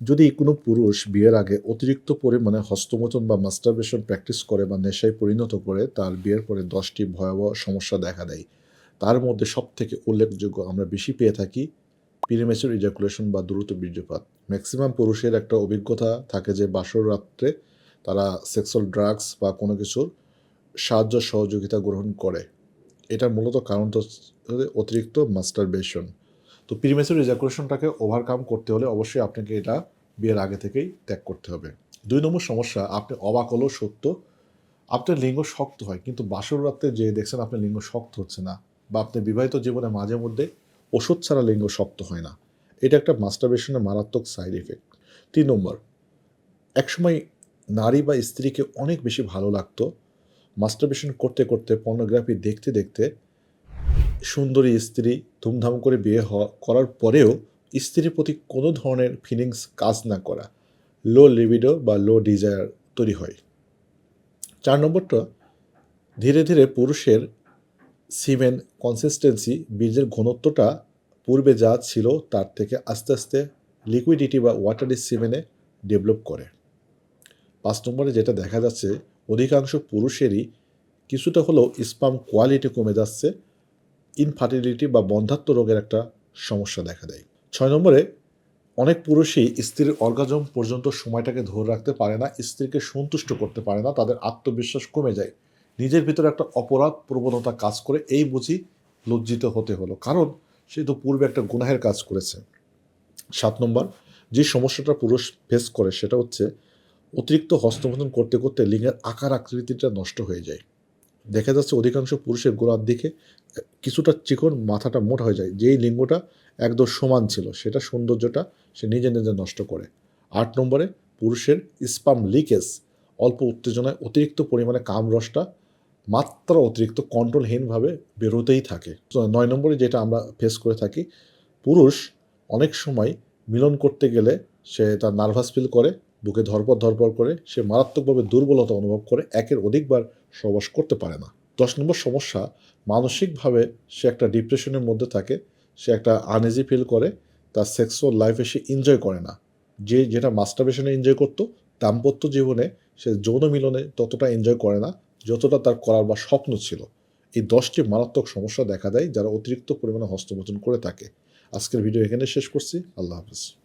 যদি কোনো পুরুষ বিয়ের আগে অতিরিক্ত পরিমাণে হস্তমোচন বা মাস্টারবেশন প্র্যাকটিস করে বা নেশায় পরিণত করে, তার বিয়ের পরে দশটি ভয়াবহ সমস্যা দেখা দেয়। তার মধ্যে সব থেকে উল্লেখযোগ্য আমরা বেশি পেয়ে থাকি প্রিমেচুর ইজাকুলেশন বা দ্রুত বীর্যপাত। ম্যাক্সিমাম পুরুষের একটা অভিজ্ঞতা থাকে যে বাসর রাত্রে তারা সেক্সুয়াল ড্রাগস বা কোনো কিছুর সাহায্য সহযোগিতা গ্রহণ করে। এটার মূলত কারণটা অতিরিক্ত মাস্টারবেশন তো প্রিমেচুর ইজাকুলেশনটাকে ওভারকাম করতে হলে অবশ্যই আপনাকে এটা বিয়ের আগে থেকেই ত্যাগ করতে হবে। দুই নম্বর সমস্যা, আপনি অবাক হলেও সত্য, আপনার লিঙ্গ শক্ত হয়, কিন্তু বাসর রাত্রে যে দেখছেন আপনার লিঙ্গ শক্ত হচ্ছে না বা আপনি বিবাহিত জীবনে মাঝে মধ্যে ওষুধ ছাড়া লিঙ্গ শক্ত হয় না। এটা একটা মাস্টারবেশনের মারাত্মক সাইড এফেক্ট তিন নম্বর, একসময় নারী বা স্ত্রীকে অনেক বেশি ভালো লাগতো। মাস্টারবেশন করতে করতে পর্নোগ্রাফি দেখতে দেখতে সুন্দরী স্ত্রী ধুমধাম করে বিয়ে হওয়া করার পরেও স্ত্রীর প্রতি কোনো ধরনের ফিলিংস কাজ না করা। লো লিবিডো বা লো ডিজায়ার তৈরি হয়। চার নম্বরটা, ধীরে ধীরে পুরুষের সিমেন কনসিস্টেন্সি বীজের ঘনত্বটা পূর্বে যা ছিল তার থেকে আস্তে আস্তে লিকুইডিটি বা ওয়াটারি সিমেনে ডেভেলপ করে। পাঁচ নম্বরে যেটা দেখা যাচ্ছে, অধিকাংশ পুরুষেরই কিছুটা হলেও স্পাম কোয়ালিটি কমে যাচ্ছে। ইনফার্টিলিটি বা বন্ধাত্ম রোগের একটা সমস্যা দেখা দেয়। ছয় নম্বরে, অনেক পুরুষই স্ত্রীর অর্গাজম পর্যন্ত সময়টাকে ধরে রাখতে পারে না, স্ত্রীকে সন্তুষ্ট করতে পারে না, তাদের আত্মবিশ্বাস কমে যায়। নিজের ভিতরে একটা অপরাধ প্রবণতা কাজ করে, এই বুঝি লজ্জিত হতে হলো। কারণ সে তো পূর্বে একটা গুনাহের কাজ করেছে। সাত নম্বর, যে সমস্যাটা পুরুষ ফেস করে, সেটা হচ্ছে অতিরিক্ত হস্তমোচন করতে করতে লিঙ্গের আকার আকৃতিটা নষ্ট হয়ে যায়। দেখা যাচ্ছে অধিকাংশ পুরুষের গোড়ার দিকে কিছুটা চিকন, মাথাটা মোটা হয়ে যায়। যেই লিঙ্গটা একদম সমান ছিল, সেটা সৌন্দর্যটা সে নিজে নিজে নষ্ট করে। আট নম্বরে, পুরুষের স্পাম লিকেজ অল্প উত্তেজনায় অতিরিক্ত পরিমাণে কামরসটা মাত্রা অতিরিক্ত কন্ট্রোলহীনভাবে বেরোতেই থাকে। নয় নম্বরে যেটা আমরা ফেস করে থাকি, পুরুষ অনেক সময় মিলন করতে গেলে সে তার নার্ভাস ফিল করে, বুকে ধরপর ধরপর করে, সে মারাত্মকভাবে দুর্বলতা অনুভব করে, একের অধিকবার সহবাস করতে পারে না। দশ নম্বর সমস্যা, মানসিকভাবে সে একটা ডিপ্রেশনের মধ্যে থাকে, সে একটা আনইজি ফিল করে, তার সেক্সুয়াল লাইফে সে এনজয় করে না। যে যেটা মাস্টারবেশনে এনজয় করতো, দাম্পত্য জীবনে সে যৌন মিলনে ততটা এনজয় করে না, যতটা তার করার বা স্বপ্ন ছিল। এই দশটি মারাত্মক সমস্যা দেখা দেয়, যারা অতিরিক্ত পরিমাণে হস্তমোচন করে থাকে। আজকের ভিডিও এখানে শেষ করছি। আল্লাহ হাফিজ।